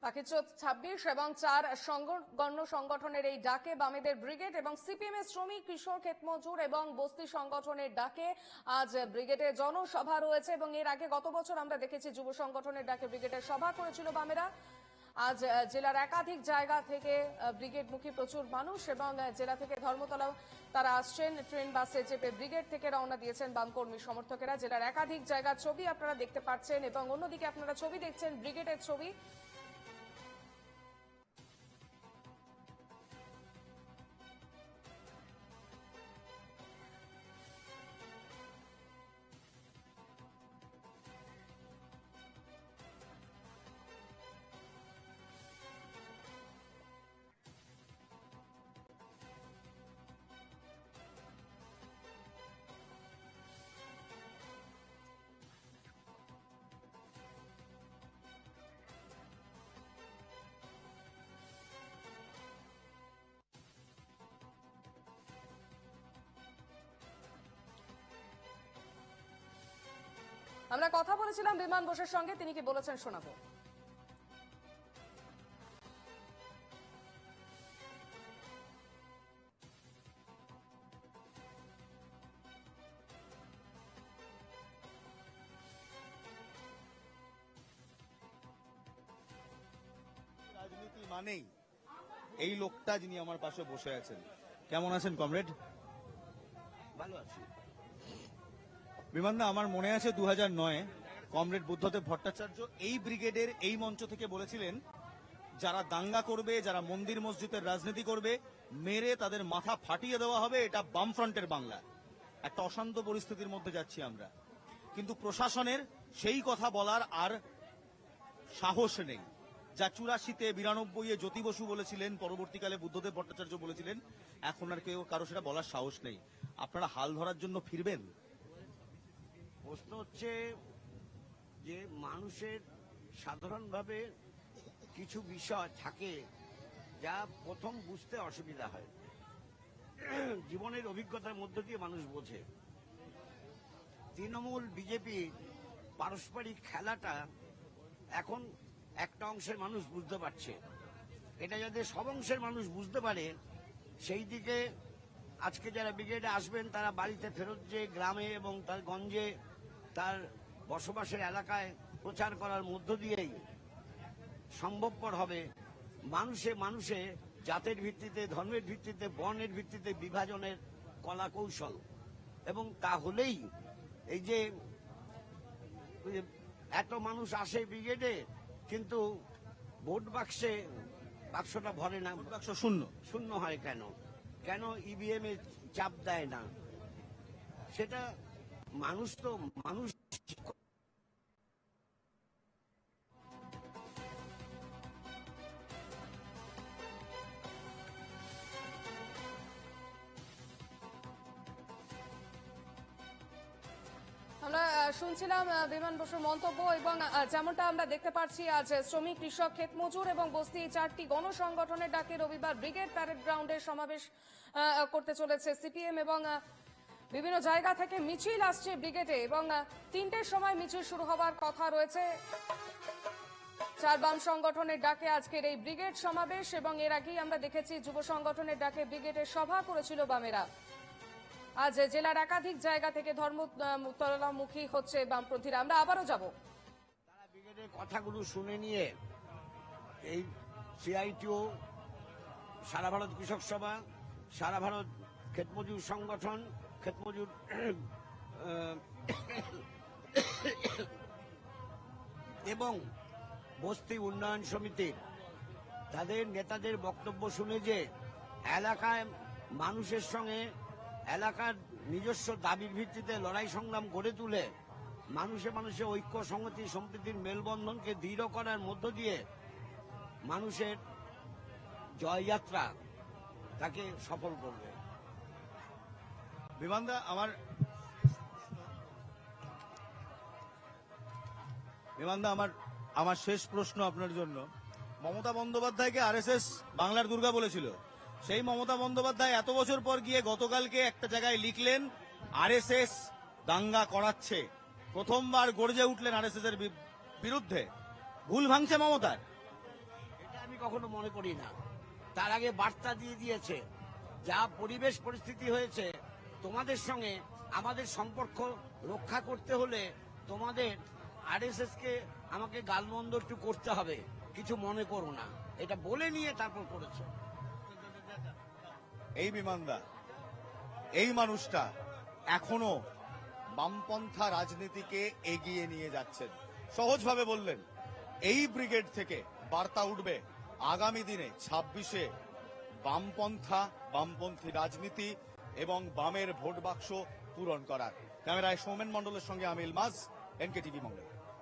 পাকিস্তান ছাব্বিশ এবং চার সংগ- গণ্য সংগঠনের এই ডাকে বামেদের ব্রিগেড এবং সিপিএম এর শ্রমিক কিশোর ক্ষেতমজুর এবং বস্তি সংগঠনের ডাকে আজ ব্রিগেডের জনসভা রয়েছে এবং এর আগে গত বছর আমরা দেখেছি যুব সংগঠনের ডাকে ব্রিগেডের সভা করেছিল বামেরা। আজ জেলার একাধিক জায়গা থেকে আহ, ব্রিগেডমুখী প্রচুর মানুষ এবং জেলা থেকে ধর্মতলা তারা আসছেন। ট্রেন বাসে চেপে ব্রিগেড থেকে রওনা দিয়েছেন বামকর্মী সমর্থকেরা। জেলার একাধিক জায়গার ছবি আপনারা দেখতে পাচ্ছেন এবং অন্যদিকে আপনারা ছবি দেখছেন ব্রিগেডের ছবি। আমরা কথা বলেছিলাম বিমান বোসের সঙ্গে তিনি কি বলেছেন শোনাবো। রাজনীতি মানেই এই লোকটা যিনি আমার পাশে বসে আছেন। কেমন আছেন কমরেড? ভালো আছি। বিমানদা আমার মনে আছে দু হাজার নয়, কমরেড বুদ্ধদেব ভট্টাচার্য এই ব্রিগেডের এই মঞ্চ থেকে বলেছিলেন, যারা দাঙ্গা করবে, যারা মন্দির মসজিদের রাজনীতি করবে, মেরে তাদের মাথা ফাটিয়ে দেওয়া হবে, এটা বামফ্রন্টের বাংলা। একটা অশান্ত পরিস্থিতির মধ্যে যাচ্ছি আমরা। কিন্তু প্রশাসনের সেই কথা বলার আর সাহস নেই, যা চুরাশিতে বিরানব্বই এ জ্যোতি বসু বলেছিলেন, পরবর্তীকালে বুদ্ধদেব ভট্টাচার্য বলেছিলেন, এখন আর কেউ কারও সেটা বলার সাহস নেই। আপনারা হাল ধরার জন্য ফিরবেন? প্রশ্ন হচ্ছে যে মানুষের সাধারণভাবে কিছু বিষয় থাকে যা প্রথম বুঝতে অসুবিধা হয়। জীবনের অভিজ্ঞতার মধ্য দিয়ে মানুষ বোঝে। তৃণমূল, বিজেপি পারস্পরিক খেলাটা এখন একটা অংশের মানুষ বুঝতে পারছে। এটা যাতে সব অংশের মানুষ বুঝতে পারে, সেই দিকে আজকে যারা ব্রিগেডে আসবেন, তারা বাড়িতে ফেরত যে গ্রামে এবং তার গঞ্জে তার বসবাসের এলাকায় প্রচার করার মধ্য দিয়েই সম্ভবপর হবে মানুষে মানুষে জাতের ভিত্তিতে ধর্মের ভিত্তিতে বর্ণের ভিত্তিতে বিভাজনের কলা কৌশল এবং তা হলেই এই যে এত মানুষ আসে ব্রিগেডে কিন্তু ভোট বাক্সে বাক্সটা ভরে না। বাক্স শূন্য। শূন্য হয় কেন? কেন ইভিএম এ চাপ দেয় না? সেটা মানুষ তো মানুষ আমরা শুনছিলাম বিমান বসুর মন্তব্য এবং যেমনটা আমরা দেখতে পাচ্ছি, আজ শ্রমিক, কৃষক ক্ষেত মজুর এবং বস্তি চারটি গণসংগঠনের ডাকে রবিবার ব্রিগেড প্যারেড গ্রাউন্ডে সমাবেশ করতে চলেছে সিপিএম এবং বিভিন্ন জায়গা থেকে মিছিল আসছে ব্রিগেডে এবং তিনটের সময় মিছিল শুরু হবার কথা রয়েছে। চার বাম সংগঠনের ডাকে আজকের এই ব্রিগেড সমাবেশ এবং এর আগেই আমরা দেখেছি যুব সংগঠনের ডাকে ব্রিগেডের সভা করেছিল বামেরা। আজ জেলার একাধিক জায়গা থেকে ধর্ম ধর্মতলামুখী হচ্ছে বামপন্থীরা। আমরা আবারও যাব। তারা ব্রিগেডের কথাগুলো শুনে নিয়ে এই সিআইটিও, সারা ভারত কৃষক সভা, সারা ভারত ক্ষেতমজুর সংগঠন, ক্ষেতমজুর এবং বস্তি উন্নয়ন সমিতির তাদের নেতাদের বক্তব্য শুনে যে এলাকায় মানুষের সঙ্গে এলাকার নিজস্ব দাবির ভিত্তিতে লড়াই সংগ্রাম গড়ে তুলে মানুষে মানুষে ঐক্য, সংহতি, সম্প্রীতির মেলবন্ধনকে দৃঢ় করার মধ্য দিয়ে মানুষের জয়যাত্রা তাকে সফল করবে। বিমানদা, আমার বিমানদা, আমার আমার শেষ প্রশ্ন আপনার জন্য। মমতা বন্দ্যোপাধ্যায়কে আরএসএস বাংলার দুর্গা বলেছিল। সেই মমতা বন্দ্যোপাধ্যায় এত বছর পর গিয়ে গতকালকে একটা জায়গায় লিখলেন, আরএসএস দাঙ্গা করাচ্ছে। প্রথমবার গর্জে উঠলেন আরএসএস এর বিরুদ্ধে। ভুল ভাঙছে মমতার। এটা আমি কখনো মনে করি না। তার আগে বার্তা দিয়ে দিয়েছে, যা পরিবেশ পরিস্থিতি হয়েছে তোমাদের সঙ্গে আমাদের সম্পর্ক রক্ষা করতে হলে তোমাদের আরএসএস কে আমাকে গালমন্দ একটু করতে হবে। কিছু মনে করো না। এটা বলে নিয়ে তারপর করেছে। এই বিমানদা, এই মানুষটা এখনও বামপন্থা রাজনীতিকে এগিয়ে নিয়ে যাচ্ছেন। সহজভাবে বললেন, এই ব্রিগেড থেকে বার্তা উঠবে আগামী দিনে ছাব্বিশে বামপন্থা, বামপন্থী রাজনীতি এবং বামের ভোট বাক্স পূরণ করার। ক্যামেরায় সৌমেন মন্ডলের সঙ্গে আমি ইলমাজ এনকে টিভি মঙ্গল।